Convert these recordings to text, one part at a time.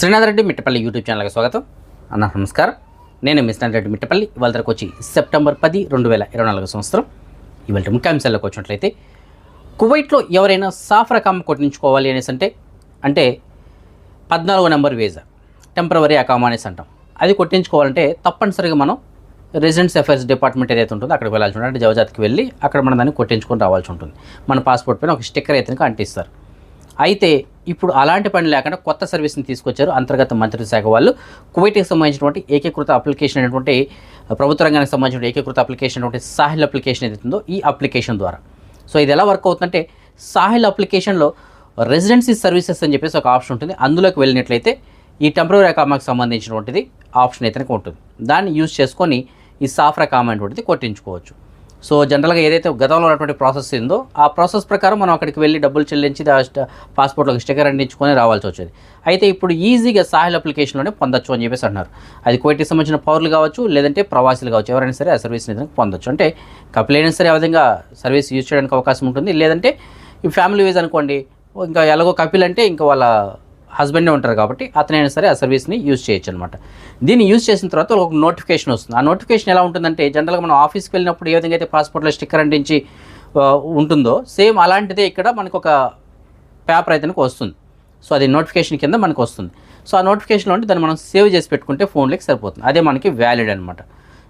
Srinath Reddy Mittapalli YouTube ఛానల్కి స్వాగతం. అన్న నమస్కారం. నేను మీ శ్రీనాథ్ రెడ్డి మిట్టపల్లి. ఇవాళ తరకు వచ్చి సెప్టెంబర్ పది రెండు వేల ఇరవై నాలుగు సంవత్సరం. ఇవాళ ముఖ్యాంశాల్లోకి వచ్చినట్లయితే కువైట్లో ఎవరైనా సాఫ్రా కామ కొట్టించుకోవాలి అనేసి అంటే అంటే పద్నాలుగో నెంబర్ వీజా టెంపరవరీ అకామ్ అనేసి అంటాం. అది కొట్టించుకోవాలంటే తప్పనిసరిగా మనం రెసిడెన్స్ అఫైర్స్ డిపార్ట్మెంట్ ఏదైతే ఉంటుందో అక్కడికి వెళ్ళాల్సి ఉంటుంది. అంటే జవజాతికి వెళ్ళి అక్కడ మనం దాన్ని కొట్టించుకొని రావాల్సి ఉంటుంది. మన పాస్పోర్ట్ పైన ఒక స్టిక్కర్ అయితే అంటిస్తారు. అయితే ఇప్పుడు అలాంటి పని లేకుండా కొత్త సర్వీస్ని తీసుకొచ్చారు అంతర్గత మంత్రిత్వ శాఖ వాళ్ళు. కువైట్కి సంబంధించినటువంటి ఏకీకృత అప్లికేషన్ అనేటువంటి ప్రభుత్వ రంగానికి సంబంధించిన ఏకీకృత అప్లికేషన్ అనేటువంటి సాహిల్ అప్లికేషన్ ఏదైతుందో ఉందో ఈ అప్లికేషన్ ద్వారా. సో ఇది ఎలా వర్క్ అవుతుందంటే సాహిల్ అప్లికేషన్లో రెసిడెన్సీ సర్వీసెస్ అని చెప్పేసి ఒక ఆప్షన్ ఉంటుంది. అందులోకి వెళ్ళినట్లయితే ఈ టెంపరీ అకామాకి సంబంధించినటువంటిది ఆప్షన్ అయితే ఉంటుంది. దాన్ని యూజ్ చేసుకొని ఈ సాఫ్రా కామ అనేటువంటిది కొట్టించుకోవచ్చు. సో జనరల్గా ఏదైతే గతంలో ఉన్నటువంటి ప్రాసెస్ ఉందో ఆ ప్రాసెస్ ప్రకారం మనం అక్కడికి వెళ్ళి డబ్బులు చెల్లించి పాస్పోర్ట్లోకి స్టిక్కర్ అందించుకొని రావాల్సి వచ్చేది. అయితే ఇప్పుడు ఈజీగా సాహిల్ అప్లికేషన్లోనే పొందొచ్చు అని చెప్పేసి అంటున్నారు. అది కోవిడ్కి సంబంధించిన పౌరులు కావచ్చు లేదంటే ప్రవాసులు కావచ్చు ఎవరైనా సరే ఆ సర్వీస్ని పొందొచ్చు. అంటే కపుల్ సరే ఆ విధంగా సర్వీస్ యూజ్ చేయడానికి అవకాశం ఉంటుంది. లేదంటే ఈ ఫ్యామిలీ వీజ్ అనుకోండి ఇంకా ఎలాగో కపిల్ అంటే ఇంకా వాళ్ళ హస్బెండే ఉంటారు కాబట్టి అతనైనా సరే ఆ సర్వీస్ని యూజ్ చేయొచ్చు అనమాట దీన్ని యూజ్ చేసిన తర్వాత ఒక నోటిఫికేషన్ వస్తుంది. ఆ నోటిఫికేషన్ ఎలా ఉంటుందంటే జనరల్గా మనం ఆఫీస్కి వెళ్ళినప్పుడు ఏ విధంగా అయితే పాస్పోర్ట్లో స్టిక్కర్ అంటించి ఉంటుందో సేమ్ అలాంటిదే ఇక్కడ మనకు ఒక పేపర్ అయితే వస్తుంది. సో అది నోటిఫికేషన్ కింద మనకు వస్తుంది. సో ఆ నోటిఫికేషన్లో ఉంటే దాన్ని మనం సేవ్ చేసి పెట్టుకుంటే ఫోన్లోకి సరిపోతుంది. అదే మనకి వ్యాలిడ్ అనమాట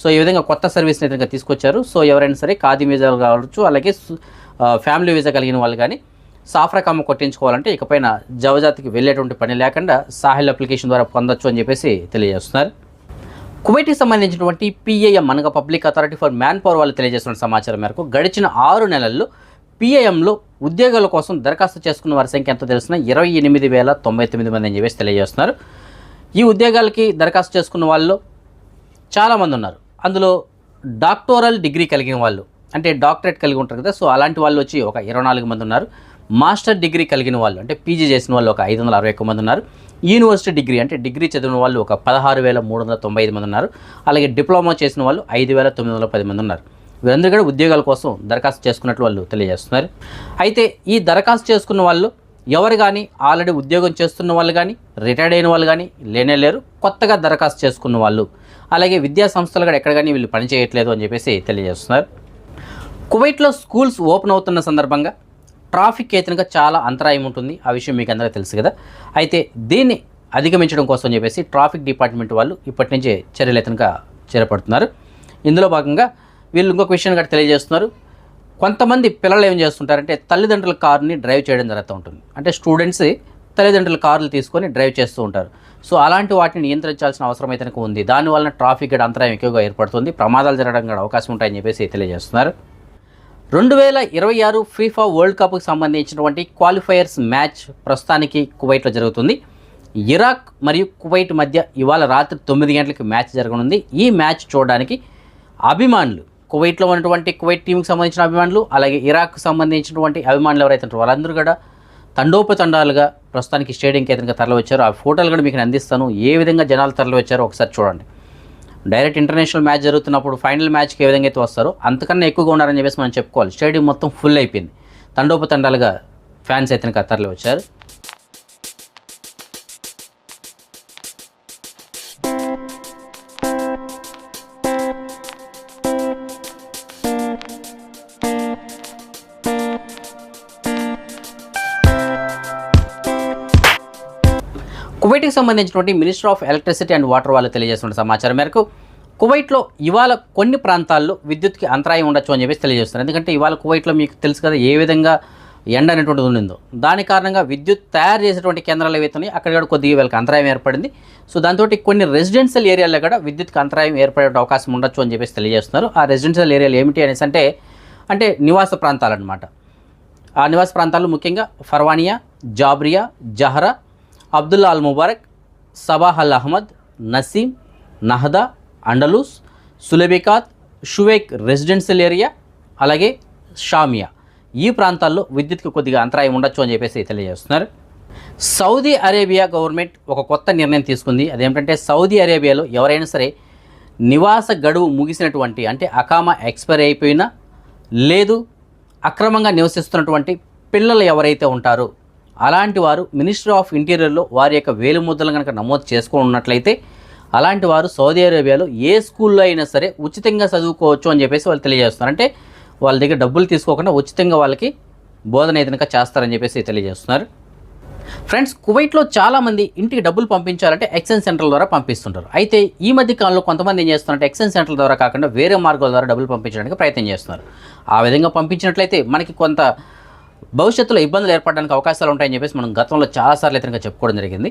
సో ఈ విధంగా కొత్త సర్వీస్ని అయితే తీసుకొచ్చారు. సో ఎవరైనా సరే ఖాదీ వీజాలు కావచ్చు అలాగే ఫ్యామిలీ వీజా కలిగిన వాళ్ళు కానీ సాఫ్రా కమ్మ కొట్టించుకోవాలంటే ఇకపైన జవజాతికి వెళ్ళేటువంటి పని లేకుండా సాహిల్ అప్లికేషన్ ద్వారా పొందొచ్చు అని చెప్పేసి తెలియజేస్తున్నారు. కువైట్కి సంబంధించినటువంటి పిఐఎం అనగా public authority for manpower వాళ్ళు తెలియజేస్తున్న సమాచారం మేరకు గడిచిన ఆరు నెలల్లో పిఐఎంలో ఉద్యోగాల కోసం దరఖాస్తు చేసుకున్న వారి సంఖ్య ఎంత తెలిసిన ఇరవై ఎనిమిది వేల తొంభై తొమ్మిది మంది అని చెప్పేసి తెలియజేస్తున్నారు. ఈ ఉద్యోగాలకి దరఖాస్తు చేసుకున్న వాళ్ళు చాలామంది ఉన్నారు. అందులో డాక్టోరల్ డిగ్రీ కలిగిన వాళ్ళు అంటే డాక్టరేట్ కలిగి ఉంటారు కదా సో అలాంటి వాళ్ళు వచ్చి ఒక ఇరవై నాలుగు మంది ఉన్నారు. మాస్టర్ డిగ్రీ కలిగిన వాళ్ళు అంటే పీజీ చేసిన వాళ్ళు ఒక ఐదు వందల అరవై ఒక్క మంది ఉన్నారు. యూనివర్సిటీ డిగ్రీ అంటే డిగ్రీ చదివిన వాళ్ళు ఒక పదహారు వేల మూడు వందల తొంభై ఐదు మంది ఉన్నారు. అలాగే డిప్లొమా చేసిన వాళ్ళు ఐదు వేల తొమ్మిది వందల పది మంది ఉన్నారు. వీరందరూ కూడా ఉద్యోగాల కోసం దరఖాస్తు చేసుకున్నట్లు వాళ్ళు తెలియజేస్తున్నారు. అయితే ఈ దరఖాస్తు చేసుకున్న వాళ్ళు ఎవరు కానీ ఆల్రెడీ ఉద్యోగం చేస్తున్న వాళ్ళు కానీ రిటైర్డ్ అయిన వాళ్ళు కానీ లేనే లేరు. కొత్తగా దరఖాస్తు చేసుకున్న వాళ్ళు అలాగే విద్యా సంస్థలు కూడా ఎక్కడ కానీ వీళ్ళు పని చేయట్లేదు అని చెప్పేసి తెలియజేస్తున్నారు. కువైట్లో స్కూల్స్ ఓపెన్ అవుతున్న సందర్భంగా ట్రాఫిక్ ఏతనగా చాలా అంతరాయం ఉంటుంది. ఆ విషయం మీకు అందరికీ తెలుసు కదా. అయితే దీన్ని అధిగమించడం కోసం చెప్పేసి ట్రాఫిక్ డిపార్ట్మెంట్ వాళ్ళు ఇప్పటి నుంచే చర్యలు ఏతనగా ఇందులో భాగంగా వీళ్ళు ఇంకొక విషయాన్ని కూడా తెలియజేస్తున్నారు. కొంతమంది పిల్లలు ఏం చేస్తుంటారంటే తల్లిదండ్రుల కారుని డ్రైవ్ చేయడం జరుగుతూ ఉంటుంది. అంటే స్టూడెంట్స్ తల్లిదండ్రుల కార్లు తీసుకొని డ్రైవ్ చేస్తూ ఉంటారు. సో అలాంటి వాటిని నియంత్రించాల్సిన అవసరం అయితే ఉంది. దానివల్ల ట్రాఫిక్ అంతరాయం ఎక్కువగా ఏర్పడుతుంది. ప్రమాదాలు జరగడం కూడా అవకాశం ఉంటాయని చెప్పేసి తెలియజేస్తున్నారు. రెండు వేల ఇరవై ఆరు ఫీఫా వరల్డ్ కప్కి సంబంధించినటువంటి క్వాలిఫైయర్స్ మ్యాచ్ ప్రస్తుతానికి కువైట్లో జరుగుతుంది. ఇరాక్ మరియు కువైట్ మధ్య ఇవాళ రాత్రి తొమ్మిది గంటలకు మ్యాచ్ జరగనుంది. ఈ మ్యాచ్ చూడడానికి అభిమానులు కువైట్లో ఉన్నటువంటి కువైట్ టీంకి సంబంధించిన అభిమానులు అలాగే ఇరాక్కి సంబంధించినటువంటి అభిమానులు ఎవరైతే ఉంటారో వాళ్ళందరూ కూడా తండోపతండాలుగా ప్రస్తుతానికి స్టేడియంకి ఎదురుగా తరలి వచ్చారు ఆ ఫోటోలు కూడా మీకు అందిస్తాను. ఏ విధంగా జనాలు తరలి వచ్చారో ఒకసారి చూడండి. డైరెక్ట్ ఇంటర్నేషనల్ మ్యాచ్ జరుగుతున్నప్పుడు ఫైనల్ మ్యాచ్కి ఏ విధంగా అయితే వస్తారో అంతకన్నా ఎక్కువగా ఉన్నారని చెప్పేసి మనం చెప్పుకోవాలి. స్టేడియం మొత్తం ఫుల్ అయిపోయింది. తండోపతండాలుగా ఫ్యాన్స్ అయితే తరలి వచ్చారు. కువైట్కి సంబంధించినటువంటి minister of electricity and water వాళ్ళు తెలియజేస్తున్న సమాచారం మేరకు కువైట్లో ఇవాళ కొన్ని ప్రాంతాల్లో విద్యుత్కి అంతరాయం ఉండొచ్చు అని చెప్పేసి తెలియజేస్తున్నారు. ఎందుకంటే ఇవాళ కువైట్లో మీకు తెలుసు కదా ఏ విధంగా ఎండ అనేటువంటిది ఉండిందో. దాని కారణంగా విద్యుత్ తయారు చేసేటువంటి కేంద్రాలు ఏవైతే ఉన్నాయి అక్కడ కూడా కొద్దిగా వీళ్ళకి అంతరాయం ఏర్పడింది. సో దాంతో కొన్ని రెసిడెన్షియల్ ఏరియాలో కూడా విద్యుత్కి అంతరాయం ఏర్పడే అవకాశం ఉండొచ్చు అని చెప్పేసి తెలియజేస్తున్నారు. ఆ రెసిడెన్షియల్ ఏరియాలు ఏమిటి అనేసి అంటే అంటే నివాస ప్రాంతాలు అనమాట ఆ నివాస ప్రాంతాలు ముఖ్యంగా Farwaniya Jabriya Jahra Abdullah Al Mubarak Sabah Al Ahmad Naseem Nahda Andalus Sulaibikhat Shuwaikh residential area అలాగే షామియా. ఈ ప్రాంతాల్లో విద్యుత్కి కొద్దిగా అంతరాయం ఉండొచ్చు అని చెప్పేసి తెలియజేస్తున్నారు. సౌదీ అరేబియా గవర్నమెంట్ ఒక కొత్త నిర్ణయం తీసుకుంది. అదేమిటంటే సౌదీ అరేబియాలో ఎవరైనా సరే నివాస గడువు ముగిసినటువంటి అంటే అకామా ఎక్స్పైర్ అయిపోయినా లేదు అక్రమంగా నివసిస్తున్నటువంటి పిల్లలు ఎవరైతే ఉంటారో అలాంటి వారు మినిస్ట్రీ ఆఫ్ ఇంటీరియర్లో వారి యొక్క వేలు ముద్రలు కనుక నమోదు చేసుకుని ఉన్నట్లయితే అలాంటి వారు సౌదీ అరేబియాలో ఏ స్కూల్లో అయినా సరే ఉచితంగా చదువుకోవచ్చు అని చెప్పేసి వాళ్ళు తెలియజేస్తున్నారు. అంటే వాళ్ళ దగ్గర డబ్బులు తీసుకోకుండా ఉచితంగా వాళ్ళకి బోధన ఏదైనా చేస్తారని చెప్పేసి తెలియజేస్తున్నారు. ఫ్రెండ్స్ కువైట్లో చాలామంది ఇంటికి డబ్బులు పంపించాలంటే ఎక్సెన్ సెంటర్ల ద్వారా పంపిస్తుంటారు. అయితే ఈ మధ్య కాలంలో కొంతమంది ఏం చేస్తున్నారంటే ఎక్స్చేంజ్ సెంటర్ల ద్వారా కాకుండా వేరే మార్గాల ద్వారా డబ్బులు పంపించడానికి ప్రయత్నం చేస్తున్నారు. ఆ విధంగా పంపించినట్లయితే మనకి కొంత భవిష్యత్తులో ఇబ్బందులు ఏర్పడడానికి అవకాశాలు ఉంటాయని చెప్పేసి మనం గతంలో చాలాసార్లు ఇతరంగా చెప్పుకోవడం జరిగింది.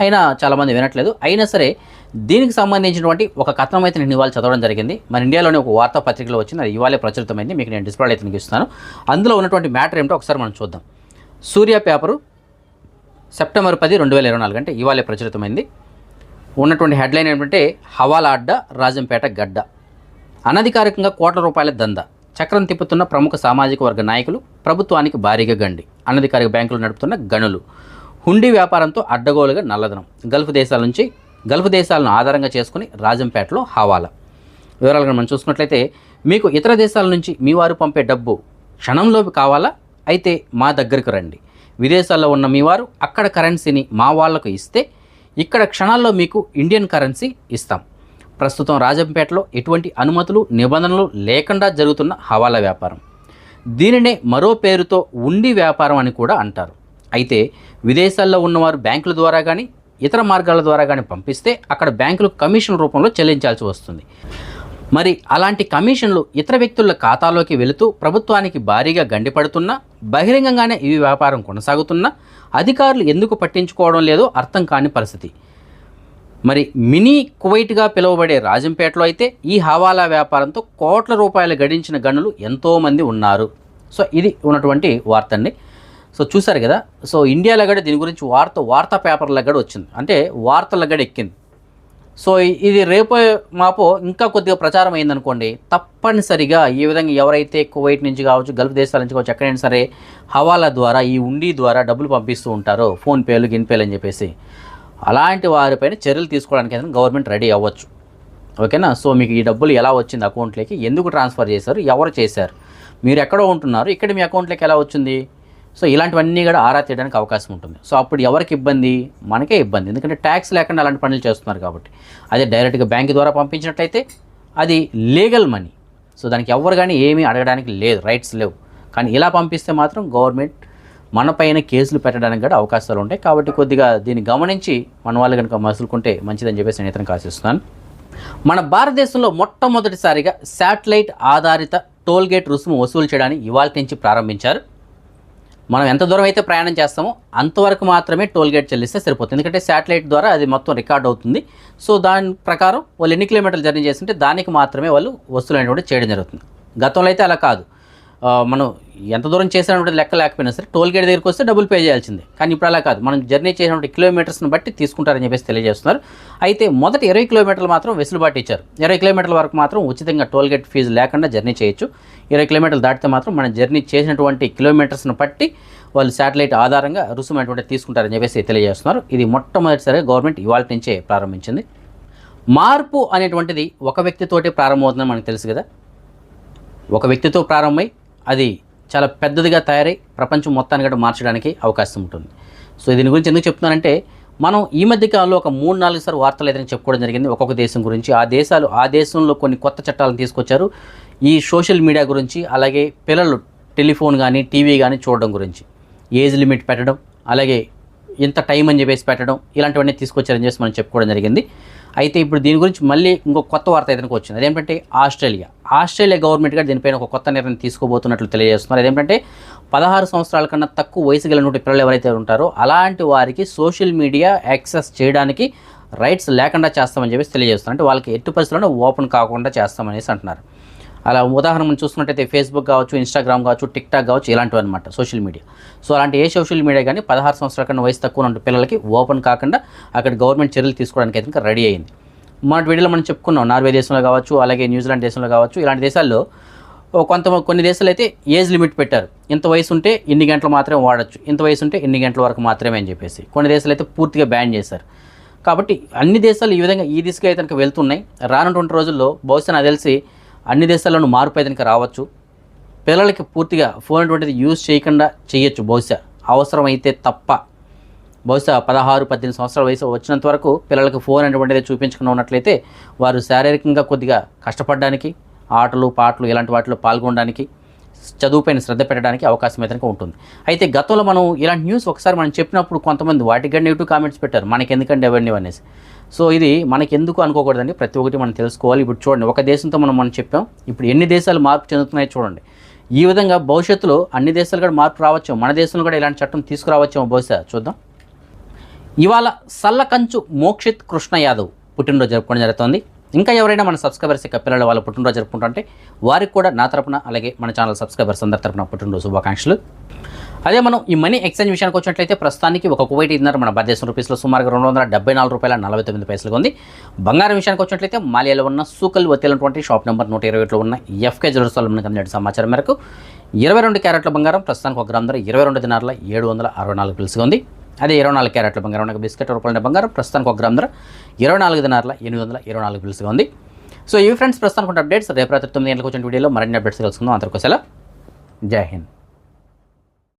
అయినా చాలామంది వినట్లేదు. అయినా సరే దీనికి సంబంధించినటువంటి ఒక కథనం అయితే నేను ఇవాళ చదవడం జరిగింది. మన ఇండియాలోనే ఒక వార్తాపత్రికలో వచ్చింది. అది ఇవాళే ప్రచురితమైంది. మీకు నేను డిస్ప్లే అయితే ఇస్తాను అందులో ఉన్నటువంటి మ్యాటర్ ఏమిటో ఒకసారి మనం చూద్దాం. సూర్య పేపరు సెప్టెంబర్ పది రెండు వేల ఇరవై నాలుగు అంటే ఇవాళే ప్రచురితమైంది. ఉన్నటువంటి హెడ్లైన్ ఏంటంటే హవాలా అడ్డ రాజంపేట గడ్డ. అనధికారికంగా కోట్ల రూపాయల దందా. చక్రం తిప్పుతున్న ప్రముఖ సామాజిక వర్గ నాయకులు ప్రభుత్వానికి భారీగా గండి. అనధికారిక బ్యాంకులు నడుపుతున్న గనులు. హుండీ వ్యాపారంతో అడ్డగోలుగా నల్లధనం. గల్ఫ్ దేశాల నుంచి గల్ఫ్ దేశాలను ఆధారంగా చేసుకుని రాజంపేటలో హవాలా. వివరాలు మనం చూసుకున్నట్లయితే మీకు ఇతర దేశాల నుంచి మీ వారు పంపే డబ్బు క్షణంలో కావాలా? అయితే మా దగ్గరకు రండి. విదేశాల్లో ఉన్న మీ వారు అక్కడ కరెన్సీని మా వాళ్ళకు ఇస్తే ఇక్కడ క్షణాల్లో మీకు ఇండియన్ కరెన్సీ ఇస్తాం. ప్రస్తుతం రాజంపేటలో ఎటువంటి అనుమతులు నిబంధనలు లేకుండా జరుగుతున్న హవాలా వ్యాపారం. దీనినే మరో పేరుతో ఉండి వ్యాపారం అని కూడా అంటారు. అయితే విదేశాల్లో ఉన్నవారు బ్యాంకుల ద్వారా కానీ ఇతర మార్గాల ద్వారా కానీ పంపిస్తే అక్కడ బ్యాంకులు కమిషన్ రూపంలో చెల్లించాల్సి వస్తుంది. మరి అలాంటి కమిషన్లు ఇతర వ్యక్తుల ఖాతాలోకి వెళుతూ ప్రభుత్వానికి భారీగా గండిపడుతున్నా బహిరంగంగానే ఇవి వ్యాపారం కొనసాగుతున్నా అధికారులు ఎందుకు పట్టించుకోవడం లేదో అర్థం కాని పరిస్థితి. మరి మినీ కువైట్గా పిలువబడే రాజంపేటలో అయితే ఈ హవాలా వ్యాపారంతో కోట్ల రూపాయలు గడించిన గనులు ఎంతోమంది ఉన్నారు. సో ఇది ఉన్నటువంటి వార్త అండి. సో చూసారు కదా? సో ఇండియాలో కూడా దీని గురించి వార్త వార్తా పేపర్ల కూడా వచ్చింది. అంటే వార్తల కూడా ఎక్కింది. సో ఇది రేపో మాపో ఇంకా కొద్దిగా ప్రచారం అయిందనుకోండి తప్పనిసరిగా ఈ విధంగా ఎవరైతే కువైట్ నుంచి కావచ్చు గల్ఫ్ దేశాల నుంచి కావచ్చు ఎక్కడైనా సరే హవాలా ద్వారా ఈ ఉండి ద్వారా డబ్బులు పంపిస్తూ ఉంటారో ఫోన్పేలు గిన్పేలు అని చెప్పేసి. అలాంటి వారిపైన చర్యలు తీసుకోవడానికి అయితే గవర్నమెంట్ రెడీ అవ్వచ్చు. ఓకేనా? సో మీకు ఈ డబ్బులు ఎలా వచ్చింది అకౌంట్లోకి? ఎందుకు ట్రాన్స్ఫర్ చేశారు? ఎవరు చేశారు? మీరు ఎక్కడో ఉంటున్నారు. ఇక్కడ మీ అకౌంట్లోకి ఎలా వచ్చింది? సో ఇలాంటివన్నీ కూడా ఆరా తీయడానికి అవకాశం ఉంటుంది. సో అప్పుడు ఎవరికి ఇబ్బంది? మనకే ఇబ్బంది. ఎందుకంటే ట్యాక్స్ లేకుండా అలాంటి పనులు చేస్తున్నారు కాబట్టి. అదే డైరెక్ట్గా బ్యాంక్ ద్వారా పంపించినట్లయితే అది లీగల్ మనీ. సో దానికి ఎవరు కానీ ఏమీ అడగడానికి లేదు. రైట్స్ లేవు. కానీ ఇలా పంపిస్తే మాత్రం గవర్నమెంట్ మనపైన కేసులు పెట్టడానికి కూడా అవకాశాలు ఉంటాయి. కాబట్టి కొద్దిగా దీన్ని గమనించి మన వాళ్ళు కనుక మసులుకుంటే మంచిదని చెప్పేసి నేను ఇతను ఆశిస్తున్నాను. మన భారతదేశంలో మొట్టమొదటిసారిగా శాటిలైట్ ఆధారిత టోల్గేట్ రుసుము వసూలు చేయడానికి ఇవాళ నుంచి ప్రారంభించారు. మనం ఎంత దూరం అయితే ప్రయాణం చేస్తామో అంతవరకు మాత్రమే టోల్గేట్ చెల్లిస్తే సరిపోతుంది. ఎందుకంటే శాటిలైట్ ద్వారా అది మొత్తం రికార్డ్ అవుతుంది. సో దాని ప్రకారం వాళ్ళు ఎన్ని కిలోమీటర్లు జర్నీ చేస్తుంటే దానికి మాత్రమే వాళ్ళు వస్తువులు అనేటువంటి చేయడం జరుగుతుంది. గతంలో అయితే అలా కాదు. మనం ఎంత దూరం చేసినటువంటి లెక్క లేకపోయినా సరే టోల్ గేట్ దగ్గరికి వస్తే డబ్బులు పే చేయాల్సిందే. కానీ ఇప్పుడు అలా కాదు. మనం జర్నీ చేసినటువంటి కిలోమీటర్స్ని బట్టి తీసుకుంటారని చెప్పేసి తెలియజేస్తున్నారు. అయితే మొదటి ఇరవై కిలోమీటర్లు మాత్రం వెసులుబాటు ఇచ్చారు. ఇరవై కిలోమీటర్ల వరకు మాత్రం ఉచితంగా టోల్ గేట్ ఫీజు లేకుండా జర్నీ చేయొచ్చు. ఇరవై కిలోమీటర్లు దాటితే మాత్రం మనం జర్నీ చేసినటువంటి కిలోమీటర్స్ని బట్టి వాళ్ళు శాటిలైట్ ఆధారంగా రుసుము అటువంటి తీసుకుంటారని చెప్పేసి తెలియజేస్తున్నారు. ఇది మొట్టమొదటిసారిగా గవర్నమెంట్ ఇవాళ నుంచే ప్రారంభించింది. మార్పు అనేటువంటిది ఒక వ్యక్తితోటే ప్రారంభమవుతుందని మనకు తెలుసు కదా. ఒక వ్యక్తితో ప్రారంభమై అది చాలా పెద్దదిగా తయారై ప్రపంచం మొత్తాన్ని కూడా మార్చడానికి అవకాశం ఉంటుంది. సో దీని గురించి ఎందుకు చెప్తున్నానంటే మనం ఈ మధ్య కాలంలో ఒక మూడు నాలుగు సార్లు వార్తలు ఏదైనా చెప్పుకోవడం జరిగింది ఒక్కొక్క దేశం గురించి. ఆ దేశాలు ఆ దేశంలో కొన్ని కొత్త చట్టాలను తీసుకొచ్చారు. ఈ సోషల్ మీడియా గురించి అలాగే పిల్లలు టెలిఫోన్ కానీ టీవీ కానీ చూడడం గురించి. ఏజ్ లిమిట్ పెట్టడం అలాగే ఇంత టైం అని చెప్పేసి పెట్టడం ఇలాంటివన్నీ తీసుకొచ్చారని చెప్పేసి మనం చెప్పుకోవడం జరిగింది. అయితే ఇప్పుడు దీని గురించి మళ్ళీ ఇంకో కొత్త వార్త ఏదైనా వచ్చింది అదేంటంటే ఆస్ట్రేలియా. ఆస్ట్రేలియా గవర్నమెంట్ కూడా దీనిపైన ఒక కొత్త నిర్ణయం తీసుకోబోతున్నట్లు తెలియజేస్తున్నారు. అదేంటంటే పదహారు సంవత్సరాల కన్నా తక్కువ వయసు కలిగినటువంటి పిల్లలు ఎవరైతే ఉంటారో అలాంటి వారికి సోషల్ మీడియా యాక్సెస్ చేయడానికి రైట్స్ లేకుండా చేస్తామని చెప్పేసి తెలియజేస్తున్నారు. అంటే వాళ్ళకి ఎట్టి పరిస్థితుల్లో ఓపెన్ కాకుండా చేస్తామనేసి అంటున్నారు. అలా ఉదాహరణ మనం చూసుకున్నట్టయితే ఫేస్బుక్ కావచ్చు ఇన్స్టాగ్రామ్ కావచ్చు టిక్టాక్ కావచ్చు ఇలాంటివి అనమాట సోషల్ మీడియా. సో అలాంటి ఏ సోషల్ మీడియా కానీ పదహారు సంవత్సరాల కన్నా వయసు తక్కువ ఉన్న పిల్లలకి ఓపెన్ కాకుండా అక్కడ గవర్నమెంట్ చర్యలు తీసుకోవడానికి అయితే ఇంకా రెడీ అయింది మన వీడియోలో మనం చెప్పుకున్నాం నార్వే దేశంలో కావచ్చు అలాగే న్యూజిలాండ్ దేశంలో కావచ్చు ఇలాంటి దేశాల్లో కొంత కొన్ని దేశాలు అయితే ఏజ్ లిమిట్ పెట్టారు. ఇంత వయసు ఉంటే ఇన్ని గంటలు మాత్రమే వాడచ్చు ఇంత వయసు ఉంటే ఇన్ని గంటల వరకు మాత్రమే అని చెప్పేసి. కొన్ని దేశాలు అయితే పూర్తిగా బ్యాన్ చేశారు. కాబట్టి అన్ని దేశాలు ఈ విధంగా ఈ దిశగా అయితే కనుక వెళ్తున్నాయి. రానున్నటువంటి రోజుల్లో బహుశా నాకు తెలిసి అన్ని దేశాల్లోనూ మార్పు అయితే కనుక రావచ్చు. పిల్లలకి పూర్తిగా ఫోన్ అటువంటిది యూజ్ చేయకుండా చేయొచ్చు బహుశా. అవసరమైతే తప్ప. బహుశా పదహారు పద్దెనిమిది సంవత్సరాల వయసు వచ్చినంత వరకు పిల్లలకు ఫోన్ అనేటువంటిది చూపించుకుని ఉన్నట్లయితే వారు శారీరకంగా కొద్దిగా కష్టపడడానికి ఆటలు పాటలు ఇలాంటి వాటిలో పాల్గొనడానికి చదువుపైన శ్రద్ధ పెట్టడానికి అవకాశం అయితే ఉంటుంది. అయితే గతంలో మనం ఇలాంటి న్యూస్ ఒకసారి మనం చెప్పినప్పుడు కొంతమంది వాటికి నెగిటివ్ కామెంట్స్ పెట్టారు. మనకి ఎందుకంటే అవన్నీ అనేసి. సో ఇది మనకి ఎందుకు అనుకోకూడదండి? ప్రతి ఒక్కటి మనం తెలుసుకోవాలి. ఇప్పుడు చూడండి ఒక దేశంతో మనం మనం చెప్పాం. ఇప్పుడు ఎన్ని దేశాలు మార్పు చెందుతున్నాయో చూడండి. ఈ విధంగా భవిష్యత్తులో అన్ని దేశాలు కూడా మార్పు రావచ్చు మన దేశంలో కూడా ఇలాంటి చట్టం తీసుకురావచ్చేమో బహుశా. చూద్దాం. ఇవాళ సల్లకంచు మోక్షిత్ కృష్ణ యాదవ్ పుట్టినరోజు జరుపుకోవడం జరుగుతోంది. ఇంకా ఎవరైనా మన సబ్స్క్రైబర్స్ యొక్క పిల్లలు వాళ్ళ పుట్టినరోజు జరుపుకుంటుంటే వారికి కూడా నా తరపున అలాగే మన ఛానల్ సబ్స్క్రైబర్స్ అందరి తరపున పుట్టినరోజు శుభాకాంక్షలు. అదే మనం ఈ మనీ ఎక్స్చేంజ్ విషయానికి వచ్చినట్లయితే ప్రస్తుతానికి ఒక కువైట్ ఇన్నర మన భారతదేశం రూపీస్లో సుమారుగా రెండు వందల డెబ్బై నాలుగు రూపాయల నలభై తొమ్మిది పైసలుగా ఉంది. బంగారం విషయానికి వచ్చినట్లయితే మాలియాలో ఉన్న సూకల్ వతేలటువంటి షాప్ నెంబర్ నూట ఇరవై ఒకటిలో ఉన్న ఎఫ్కే జ్యువెల్స్ వాళ్ళు మనకు అందిన సమాచారం మేరకు ఇరవై రెండు క్యారెట్ల బంగారం ప్రస్తుతానికి ఒక గ్రామ ధర ఇరవై రెండు దినారుల ఏడు వందల అరవై నాలుగు పిలుసుగా ఉంది. అదే ఇరవై నాలుగు క్యారెట్ల బంగారం. ఒక బిస్కెట్ రూపాయల బంగారం ప్రస్తుతానికి ఒక గ్రామ్ ధర ఇరవై నాలుగు దినార్ల ఎనిమిది వందల ఇరవై నాలుగు బిల్స్గా ఉంది. సో ఇవి ఫ్రెండ్స్ ప్రస్తుతానికి అప్డేట్స్ రేపు రాత్రి తొమ్మిది గంటలకు వచ్చిన వీడియోలో మరిన్ని అప్డేట్స్ తెలుసుకుందాం. అందరికోసం జై హింద్.